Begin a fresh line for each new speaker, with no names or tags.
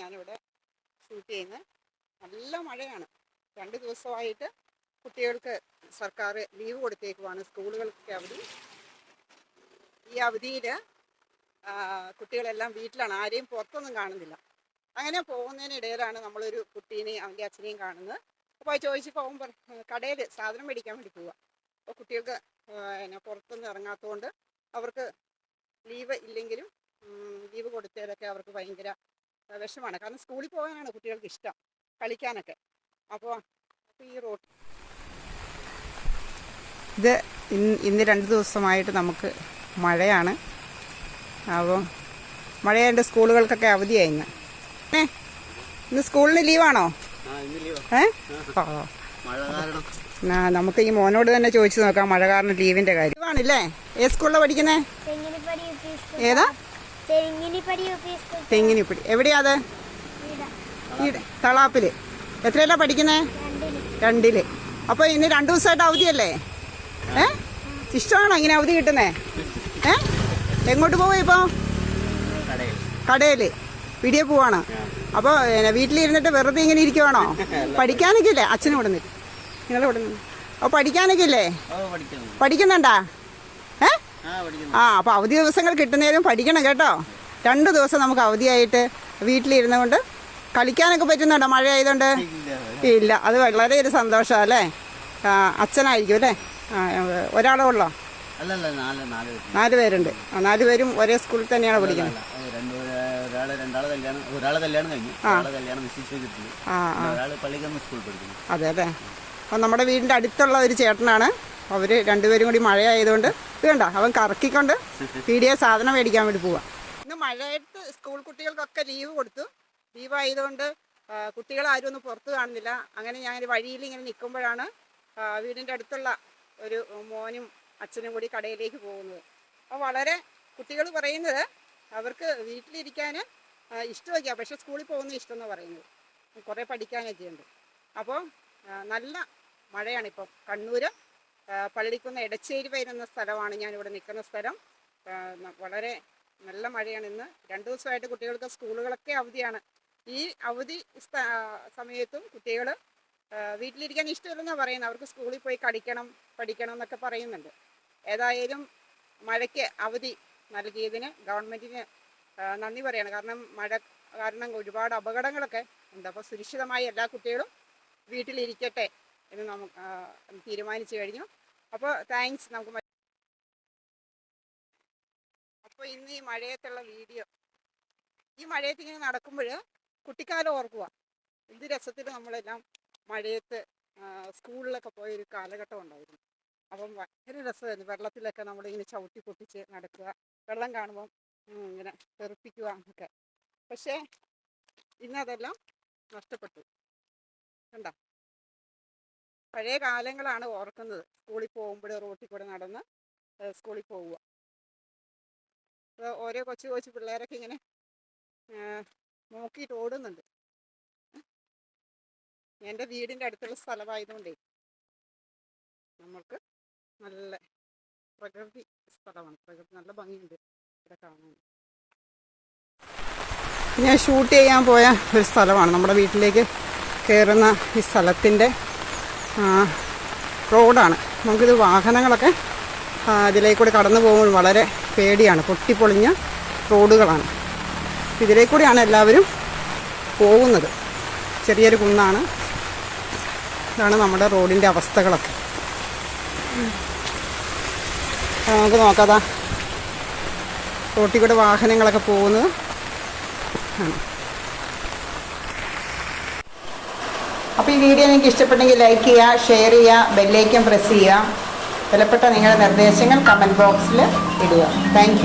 ഞാനിവിടെ ഷൂട്ട് ചെയ്യുന്നത് നല്ല മഴയാണ്. രണ്ട് ദിവസമായിട്ട് കുട്ടികൾക്ക് സർക്കാർ ലീവ് കൊടുത്തേക്കുവാണ്. സ്കൂളുകൾക്കൊക്കെ അവധി. ഈ അവധിയിൽ കുട്ടികളെല്ലാം വീട്ടിലാണ്. ആരെയും പുറത്തൊന്നും കാണുന്നില്ല. അങ്ങനെ പോകുന്നതിനിടയിലാണ് നമ്മളൊരു കുട്ടീനെയും അവന്റെ അച്ഛനെയും കാണുന്നത്. അപ്പോൾ ചോദിച്ചപ്പോൾ അവൻ കടയിൽ സാധനം മേടിക്കാൻ വേണ്ടി പോവുക അപ്പോൾ കുട്ടികൾക്ക് പിന്നെ പുറത്തൊന്നും ഇറങ്ങാത്തതുകൊണ്ട് അവർക്ക് ലീവ് ഇല്ലെങ്കിലും ലീവ് കൊടുത്തതൊക്കെ അവർക്ക് ഭയങ്കര വിഷമാണ്. കാരണം സ്കൂളിൽ പോകാനാണ് കുട്ടികൾക്ക് ഇഷ്ടം കളിക്കാനൊക്കെ. അപ്പോൾ ഈ റോഡ് ഇത് ഇന്ന് ഇന്ന് രണ്ട് ദിവസമായിട്ട് നമുക്ക് മഴയാണ്. അപ്പോൾ മഴയായിട്ട് സ്കൂളുകൾക്കൊക്കെ അവധിയായി ഇന്ന്. ഏ? ഇന്ന് സ്കൂളിന് ലീവാണോ? ഏ? ആ
മഴ കാരണം.
എന്നാ നമുക്ക് ഈ മോനോട് തന്നെ ചോദിച്ചു നോക്കാം മഴ കാരണം ലീവിന്റെ കാര്യം. ആണല്ലേ ഏത് സ്കൂളിലാണ്
പഠിക്കുന്നത്
ഏതാ?
തെങ്ങിനിപ്പടി
എവിടെയാ അത്? തളാപ്പിൽ. എത്രയല്ല പഠിക്കുന്നേ? രണ്ടിൽ. അപ്പൊ ഇനി രണ്ടു ദിവസമായിട്ട് അവധിയല്ലേ? ഏ? ഇഷ്ടമാണോ ഇങ്ങനെ അവധി കിട്ടുന്നേ? ഏ? എങ്ങോട്ട് പോവാ ഇപ്പോ?
കടയിൽ.
പിടിയെ പോവാണ്. അപ്പൊ വീട്ടിലിരുന്നിട്ട് വെറുതെ ഇങ്ങനെ ഇരിക്കുവാണോ? പഠിക്കാനൊക്കെ ഇല്ലേ? അച്ഛനും ഇവിടെ നിന്ന് നിങ്ങളെ ഇവിടെ നിന്ന് അപ്പൊ പഠിക്കാനൊക്കെ ഇല്ലേ? പഠിക്കുന്നുണ്ടാ?
ആ
അപ്പോൾ അവധി ദിവസങ്ങൾ കിട്ടുന്നതിലും പഠിക്കണം കേട്ടോ. രണ്ട് ദിവസം നമുക്ക് അവധിയായിട്ട് വീട്ടിലിരുന്നു കൊണ്ട് കളിക്കാനൊക്കെ പറ്റുന്നുണ്ടോ? മഴ ആയതുകൊണ്ട്
ഇല്ല
അത് വളരെ ഒരു സന്തോഷമാണ് അല്ലേ അച്ഛനായിരിക്കും അല്ലേ? ഒരാളേ ഉള്ളോ?
നാല്
പേരുണ്ട്. നാല് പേരും ഒരേ സ്കൂളിൽ തന്നെയാണ് പഠിക്കുന്നത്.
അതെ
അതെ അല്ലേ അപ്പം നമ്മുടെ വീടിന്റെ അടുത്തുള്ള ഒരു ചേട്ടനാണ്. അവർ രണ്ടുപേരും കൂടി മഴയായതുകൊണ്ട് വേണ്ട അവൻ കറക്കിക്കൊണ്ട് പീടിയെ സാധനം മേടിക്കാൻ വേണ്ടി പോവാം. ഇന്ന് മഴയത്ത് സ്കൂൾ കുട്ടികൾക്കൊക്കെ ലീവ് കൊടുത്തു. ലീവ് ആയതുകൊണ്ട് കുട്ടികൾ കുട്ടികളാരും ഒന്നും പുറത്ത് കാണുന്നില്ല. അങ്ങനെ ഞാൻ വഴിയിൽ ഇങ്ങനെ നിൽക്കുമ്പോഴാണ് വീടിന്റെ അടുത്തുള്ള ഒരു മോനും അച്ഛനും കൂടി കടയിലേക്ക് പോകുന്നത്. അപ്പോൾ വളരെ കുട്ടികൾ പറയുന്നത് അവർക്ക് വീട്ടിലിരിക്കാൻ ഇഷ്ടമൊക്കെയാണ് പക്ഷേ സ്കൂളിൽ പോകുന്ന ഇഷ്ടം എന്ന് പറയുന്നത്. കുറേ പഠിക്കാനൊക്കെയുണ്ട്. അപ്പോൾ നല്ല മഴയാണ് ഇപ്പം കണ്ണൂർ പള്ളിക്കുന്ന് എടച്ചേരി വരുന്ന സ്ഥലമാണ് ഞാനിവിടെ നിൽക്കുന്ന സ്ഥലം. വളരെ നല്ല മഴയാണ് ഇന്ന്. രണ്ട് ദിവസമായിട്ട് കുട്ടികൾക്ക് സ്കൂളുകളൊക്കെ അവധിയാണ്. ഈ അവധി സമയത്തും കുട്ടികൾ വീട്ടിലിരിക്കാൻ ഇഷ്ടമില്ലെന്നാണ് പറയുന്നത്. അവർക്ക് സ്കൂളിൽ പോയി കളിക്കണം പഠിക്കണം എന്നൊക്കെ പറയുന്നുണ്ട്. ഏതായാലും മഴയ്ക്ക് അവധി നൽകിയതിന് ഗവൺമെന്റിന് നന്ദി പറയാണ്. കാരണം മഴ കാരണം ഒരുപാട് അപകടങ്ങളൊക്കെ ഉണ്ട്. അപ്പോൾ സുരക്ഷിതമായി എല്ലാ കുട്ടികളും വീട്ടിലിരിക്കട്ടെ. എന്ന് നമുക്ക് തീരുമാനിച്ചു കഴിഞ്ഞു. അപ്പോൾ താങ്ക്സ് നമുക്ക് അപ്പോൾ ഇന്ന് ഈ മഴയത്തുള്ള വീഡിയോ ഈ മഴയത്ത് ഇങ്ങനെ നടക്കുമ്പോൾ കുട്ടിക്കാലം ഓർക്കുക എന്ത് രസത്തിൽ നമ്മളെല്ലാം മഴയത്ത് സ്കൂളിലൊക്കെ പോയൊരു കാലഘട്ടം ഉണ്ടായിരുന്നു. അപ്പം ഭയങ്കര രസമായിരുന്നു. വെള്ളത്തിലൊക്കെ നമ്മളിങ്ങനെ ചവിട്ടി പൊട്ടിച്ച് നടക്കുക വെള്ളം കാണുമ്പം ഇങ്ങനെ തെറിപ്പിക്കുക എന്നൊക്കെ പക്ഷേ ഇന്നതെല്ലാം നഷ്ടപ്പെട്ടു. കണ്ട? പഴയ കാലങ്ങളാണ് ഓർക്കുന്നത്. സ്കൂളിൽ പോകുമ്പോൾ റോട്ടിൽ കൂടെ നടന്ന് സ്കൂളിൽ പോവുക. അപ്പോൾ ഓരോ കൊച്ചു കൊച്ചു പിള്ളേരൊക്കെ ഇങ്ങനെ നോക്കിയിട്ട് ഓടുന്നുണ്ട്. എന്റെ വീടിന്റെ അടുത്തുള്ള സ്ഥലമായതുകൊണ്ടേ നമ്മൾക്ക് നല്ല പ്രകൃതി സ്ഥലമാണ്. പ്രകൃതി നല്ല ഭംഗിയുണ്ട് ഇവിടെ കാണാൻ. ഞാൻ ഷൂട്ട് ചെയ്യാൻ പോയ ഒരു സ്ഥലമാണ്. നമ്മുടെ വീട്ടിലേക്ക് കയറുന്ന ഈ സ്ഥലത്തിന്റെ റോഡാണ്. നമുക്കിത് വാഹനങ്ങളൊക്കെ ഇതിലേക്കൂടി കടന്നു പോകുമ്പോൾ വളരെ പേടിയാണ്. പൊട്ടിപ്പൊളിഞ്ഞ റോഡുകളാണ്. ഇതിലേക്കൂടിയാണ് എല്ലാവരും പോകുന്നത്. ചെറിയൊരു കുന്നാണ്. ഇതാണ് നമ്മുടെ റോഡിന്റെ അവസ്ഥകളൊക്കെ. നമുക്ക് നോക്കാതാ റോട്ടിൽ കൂടെ വാഹനങ്ങളൊക്കെ പോകുന്നത്. ആണ്. അപ്പോൾ ഈ വീഡിയോ നിങ്ങൾക്ക് ഇഷ്ടപ്പെട്ടെങ്കിൽ ലൈക്ക് ചെയ്യുക ഷെയർ ചെയ്യുക ബെല്ലേക്കും പ്രസ് ചെയ്യുക. വിലപ്പെട്ട നിങ്ങളുടെ നിർദ്ദേശങ്ങൾ കമന്റ് ബോക്സിൽ ഇടുക. താങ്ക്